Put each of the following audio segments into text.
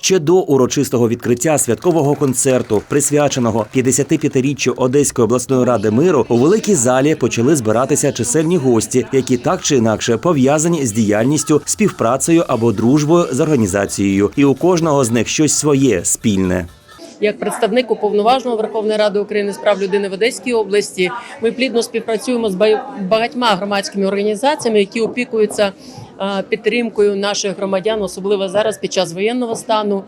Ще до урочистого відкриття святкового концерту, присвяченого 55-річчю Одеської обласної ради миру, у великій залі почали збиратися чисельні гості, які так чи інакше пов'язані з діяльністю, співпрацею або дружбою з організацією. І у кожного з них щось своє спільне. Як представник уповноваженого Верховної Ради України з прав людини в Одеській області, ми плідно співпрацюємо з ба- багатьма громадськими організаціями, які опікуються підтримкою наших громадян, особливо зараз під час воєнного стану.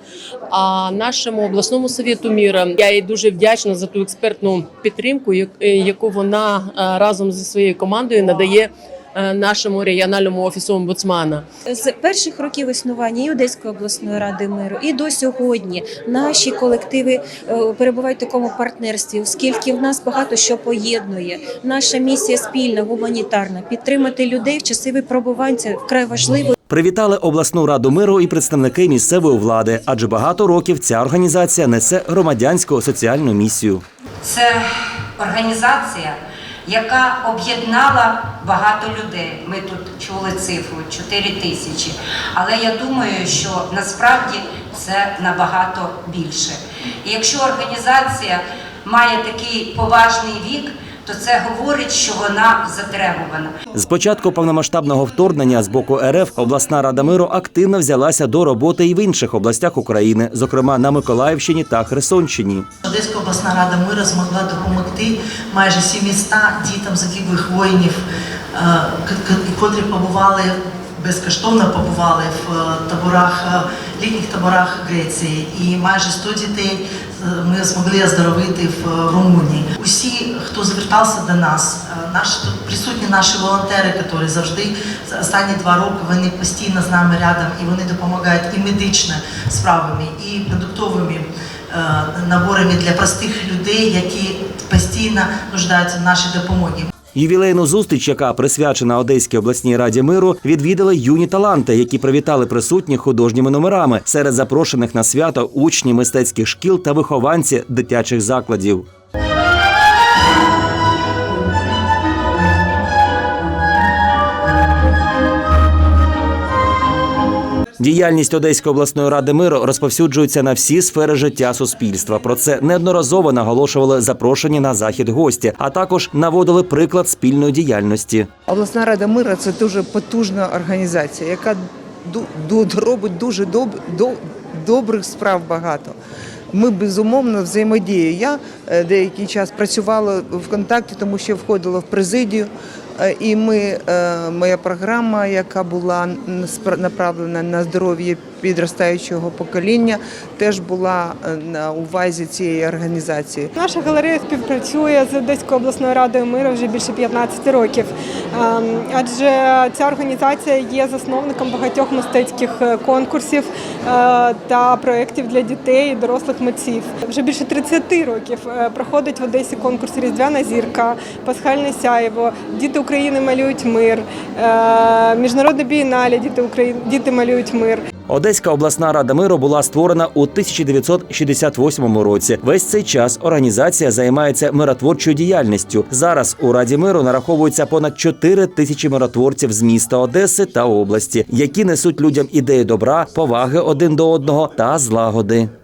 А нашому обласному совіту міра я їй дуже вдячна за ту експертну підтримку, е, яку вона е, разом зі своєю командою надає е, нашому регіональному офісу омбудсмана. З перших років існування і Одеської обласної ради миру, і до сьогодні наші колективи е, перебувають в такому партнерстві, оскільки в нас багато що поєднує. Наша місія спільна, гуманітарна підтримати людей в часи випробувань це вкрай важливо. Привітали обласну раду миру і представники місцевої влади, адже багато років ця організація несе громадянську соціальну місію. Це організація, яка об'єднала багато людей. Ми тут чули цифру 4 тисячі. Але я думаю, що насправді це набагато більше. І якщо організація має такий поважний вік, то це говорить, що вона затребувана. З початку повномасштабного вторгнення з боку РФ обласна рада миру активно взялася до роботи і в інших областях України, зокрема на Миколаївщині та Херсонщині. Одеська обласна рада миру змогла допомогти майже 700 дітям загиблих воїнів, е, котрі побували безкоштовно побували в е, таборах, е, літніх таборах Греції. І майже 100 дітей е, ми змогли оздоровити в Румунії. Усі, хто звертався до нас, наші присутні наші волонтери, які завжди за останні два роки вони постійно з нами рядом і вони допомагають і медично справами, і продуктовими наборами для простих людей, які постійно нуждаються в нашій допомогі. Ювілейну зустріч, яка присвячена Одеській обласній раді миру, відвідали юні таланти, які привітали присутніх художніми номерами. Серед запрошених на свято учні мистецьких шкіл та вихованці дитячих закладів. Діяльність Одеської обласної ради миру розповсюджується на всі сфери життя суспільства. Про це неодноразово наголошували запрошені на захід гості, а також наводили приклад спільної діяльності. Обласна рада миру це дуже потужна організація, яка робить дуже доб, до, добрих справ багато. Ми безумовно взаємодіємо. Я е, деякий час працювала в контакті, тому що входила в президію. Е, І ми, е, моя програма, яка була направлена на здоров'я підростаючого покоління, теж була е, на увазі цієї організації. Наша галерея співпрацює з Одеською обласною радою миру вже більше 15 років. Ем, Адже ця організація є засновником багатьох мистецьких конкурсів та проєктів для дітей і дорослих митців. Вже більше 30 років проходить в Одесі конкурс Різдвяна зірка, Пасхальне сяєво, Діти України малюють мир, е, Міжнародне бієнале Діти України діти малюють мир. Одеська обласна рада миру була створена у 1968 році. Весь цей час організація займається миротворчою діяльністю. Зараз у раді миру нараховується понад 4 тисячі миротворців з міста Одеси та області, які несуть людям ідеї добра, поваги один до одного та злагоди.